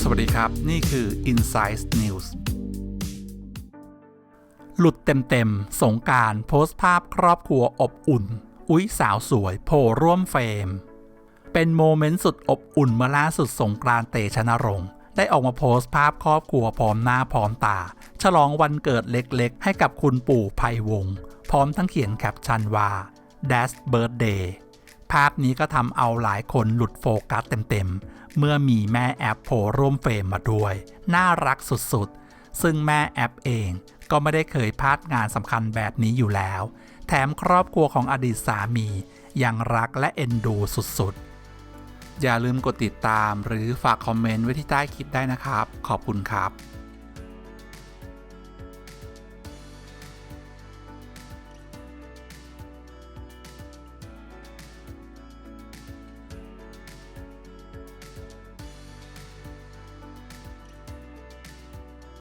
สวัสดีครับ นี่คือ Insight News หลุดเต็มๆ สงการโพสต์ภาพครอบครัวอบอุ่น อุ๊ยสาวสวยโผล่ร่วมเฟรม เป็นโมเมนต์สุดอบอุ่นเมื่อล่าสุดสงกรานเตชะนรงค์ได้ออกมาโพสต์ภาพครอบครัวพร้อมหน้าพร้อมตา ฉลองวันเกิดเล็กๆ ให้กับคุณปู่ไพวง พร้อมทั้งเขียนแคปชั่นว่า Dash Birthday ภาพนี้ก็ทำเอาหลายคนหลุดโฟกัสเต็มๆ เมื่อมีแม่แอปโผล่ร่วมเฟรมมาด้วย น่ารักสุดๆ ซึ่งแม่แอปเองก็ไม่ได้เคยพลาดงานสำคัญแบบนี้อยู่แล้ว แถมครอบครัวของอดีตสามี ยังรักและเอ็นดูสุดๆ อย่าลืมกดติดตามหรือฝากคอมเมนต์ไว้ที่ใต้คลิปได้นะครับ ขอบคุณครับ